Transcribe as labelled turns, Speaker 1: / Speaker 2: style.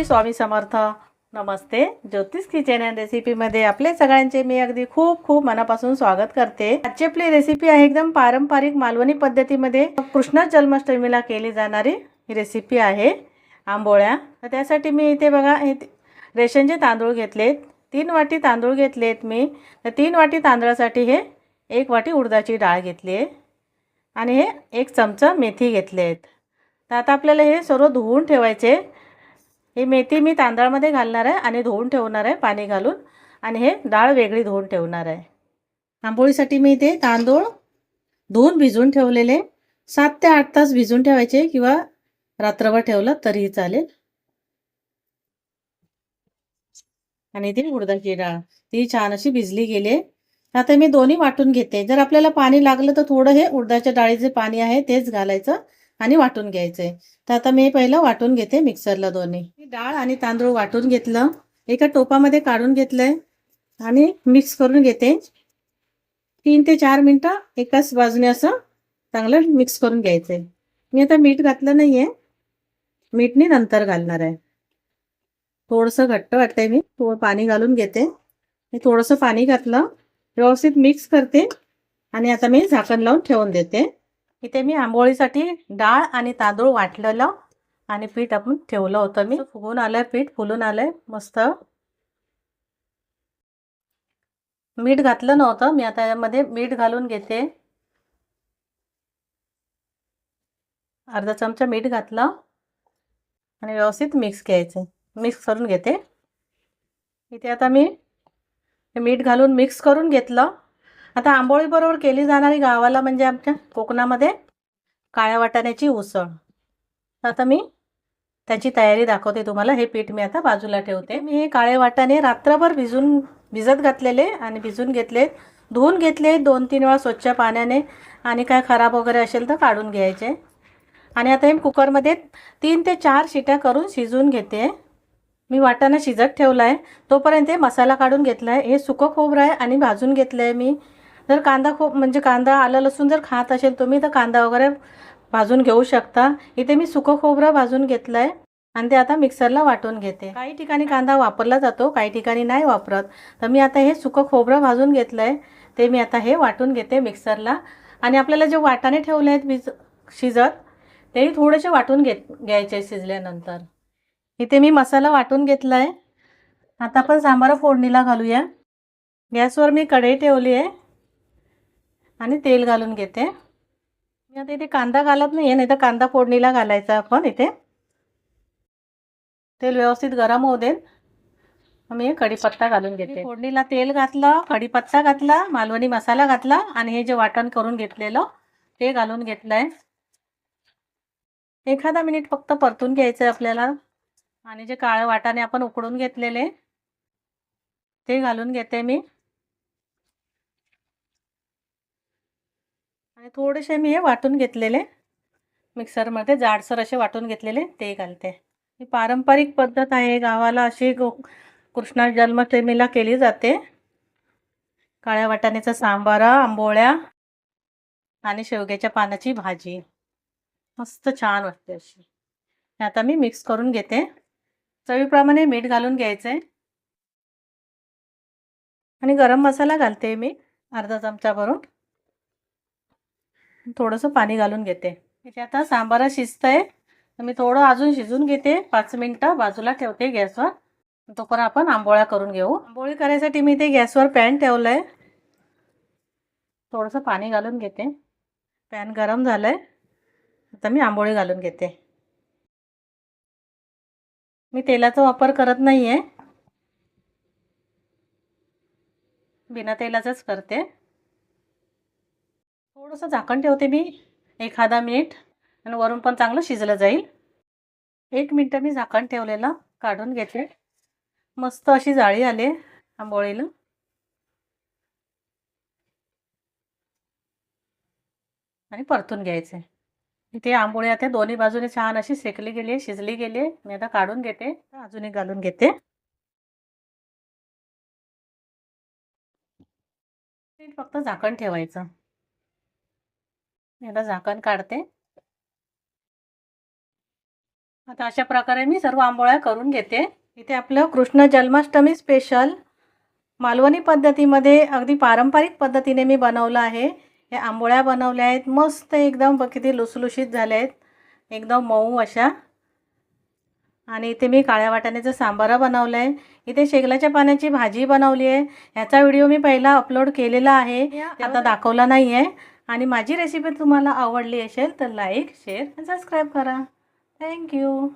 Speaker 1: श्री स्वामी समर्थ. नमस्ते. ज्योतिष kitchen and रेसिपीमध्ये आपले सगळ्यांचे मी अगदी खूप खूप मनापासून स्वागत करते. आजची आपली रेसिपी आहे एकदम पारंपरिक मालवणी पद्धतीमध्ये कृष्ण जन्माष्टमीला केली जाणारी ही रेसिपी आहे. आंबोळ्या. तर त्यासाठी मी इथे बघा रेशनचे तांदूळ घेतलेत. तीन वाटी तांदूळ घेतलेत मी. तर तीन वाटी तांदळासाठी हे एक वाटी उडदाची डाळ घेतली आहे. आणि हे एक चमचा मेथी घेतले आहेत. तर आता आपल्याला हे सर्व धुवून ठेवायचे. ही मेथी मी तांदळामध्ये घालणार आहे आणि धुवून ठेवणार आहे पाणी घालून. आणि हे डाळ वेगळी धुवून ठेवणार आहे. आंबोळीसाठी मी ते तांदूळ धुवून भिजवून ठेवलेले. सात ते आठ तास भिजवून ठेवायचे किंवा रात्रभर ठेवलं तरीही चालेल. आणि ती उडदाची डाळ ती छान अशी भिजली गेली आता मी दोन्ही वाटून घेते. जर आपल्याला पाणी लागलं तर थोडं हे उडदाच्या डाळीचे पाणी आहे तेच घालायचं. आणि वाटून घ्यायचंय तर आता मी पहिलं वाटून घेते मिक्सरला दोन्ही. डाळ आणि तांदूळ वाटून घेतलं. एका टोपामध्ये काढून घेतलंय. आणि मिक्स करून घेते. तीन ते चार मिनटं एकाच बाजूने असं चांगलं मिक्स करून घ्यायचंय मी आता मीठ घातलं नाहीये. मीठने नंतर घालणार आहे. थोडंसं घट्ट वाटतंय मी. थोडं पाणी घालून घेते. मी थोडंसं पाणी घातलं. व्यवस्थित मिक्स करते. आणि आता मी झाकण लावून ठेवून देते. इथे मी आंबोळीसाठी डाळ आणि तांदूळ वाटलेलं आणि पीठ आपण ठेवलं होतं मी. फुगून आलंय पीठ फुलून आलंय. मस्त. मीठ घातलं नव्हतं. मी आता यामध्ये मीठ घालून घेते. अर्धा चमचा मीठ घातलं आणि व्यवस्थित मिक्स घ्यायचं. मिक्स करून घेते. इथे आता मी मीठ घालून मिक्स करून घेतलं. आता आंबोळीबरोबर केली जाणारी गावाला म्हणजे आमच्या कोकणामध्ये काळ्या वाटाण्याची उसळ. आता मी त्याची तयारी दाखवते तुम्हाला. हे पीठ मी आता बाजूला ठेवते. मी हे काळे वाटाणे रात्रभर भिजून भिजत घातलेले आणि भिजून घेतले धुवून घेतले दोन तीन वेळा स्वच्छ पाण्याने आणि काय खराब वगैरे असेल तर काढून घ्यायचे. आणि आता हे कुकरमध्ये तीन ते चार शिट्या करून शिजवून घेते. मी वाटाणा शिजत ठेवला आहे तोपर्यंत हे मसाला काढून घेतला आहे हे सुकं खोबरं आहे आणि भाजून घेतलं आहे मी. जर कांदा खूप म्हणजे कांदा आलं लसूण जर खात असेल तुम्ही तर कांदा वगैरे भाजून घेऊ शकता. इथे मी सुकं खोबरं भाजून घेतलं आहे आणि ते आता मिक्सरला वाटून घेते. काही ठिकाणी कांदा वापरला जातो काही ठिकाणी नाही वापरत. तर मी आता हे सुकं खोबरं भाजून घेतलं आहे ते मी आता हे वाटून घेते मिक्सरला. आणि आपल्याला जे वाटाणे ठेवले आहेत भिज शिजत तेही थोडेसे वाटून घेत घ्यायचे शिजल्यानंतर. इथे मी मसाला वाटून घेतला आहे आता आपण सांबार फोडणीला घालूया. गॅसवर मी कढई ठेवली आहे. आणि तेल घालून घेते. मी आता इथे कांदा घालत नाही आहे नाही तर कांदा फोडणीला घालायचा आपण इथे. तेल व्यवस्थित गरम होऊ देत मी कढीपत्ता घालून घेते. फोडणीला तेल घातलं कढीपत्ता घातला मालवणी मसाला घातला आणि हे जे वाटण करून घेतलेलं ते घालून घेतलं आहे एखादा मिनिट फक्त परतून घ्यायचं आहे आपल्याला. आणि जे काळे वाटाणे आपण उकडून घेतलेले ते घालून घेते मी. आणि थोडेसे मी हे वाटून घेतलेले. मिक्सरमध्ये जाडसर असे वाटून घेतलेले ते घालते. ही पारंपरिक पद्धत आहे गावाला अशी गो कृष्णा जन्माष्टमीला केली जाते. काळ्या वाटाण्याचा सांबारा आंबोळ्या आणि शेवग्याच्या पानाची भाजी. मस्त छान वाटते अशी. आता मी मिक्स करून घेते. चवीप्रमाणे मीठ घालून घ्यायचं. आहे आणि गरम मसाला घालते मी अर्धा चमचा भरून. थोडंसं पाणी घालून घेते. इथे आता सांबारा शिजतं आहे मी थोडं अजून शिजून घेते. पाच मिनटं बाजूला ठेवते गॅसवर. तोपर्यंत आपण आंबोळ्या करून घेऊ. आंबोळी करायसाठी मी ते गॅसवर पॅन ठेवलं आहे थोडंसं पाणी घालून घेते. पॅन गरम झालं आहे आता मी आंबोळी घालून घेते. मी तेलाचा वापर करत नाही आहे बिना तेलाचंच करते. थोडंसं झाकण ठेवते मी एखादा मिनिट. आणि वरून पण चांगलं शिजलं जाईल. एक मिनटं मी झाकण ठेवलेलं काढून घेते. मस्त अशी जाळी आली आंबोळीला. आणि परतून घ्यायचे. इथे आंबोळी आता दोन्ही बाजूने छान अशी शेकली गेली आहे शिजली गेली. आहे मी आता काढून घेते अजून एक घालून घेते. फक्त झाकण ठेवायचं. आता झाकण काढते. आता अशा प्रकारे मी सर्व आंबोळ्या करून घेते. इथे आपलं कृष्ण जन्माष्टमी स्पेशल मालवणी पद्धतीमध्ये अगदी पारंपरिक पद्धतीने मी बनवलं आहे. हे आंबोळ्या बनवल्या आहेत. मस्त एकदम किती लुसलुशीत झाल्या आहेत. एकदम मऊ अशा. आणि इथे मी काळ्या वाटाण्याचं सांबारा बनवलं आहे इथे शेगलाच्या पाण्याची भाजी बनवली आहे. ह्याचा व्हिडिओ मी पहिला अपलोड केलेला आहे. आता दाखवला नाही आहे आणि माझी रेसिपी तुम्हाला आवडली असेल तर लाईक शेअर आणि सबस्क्राईब करा. Thank you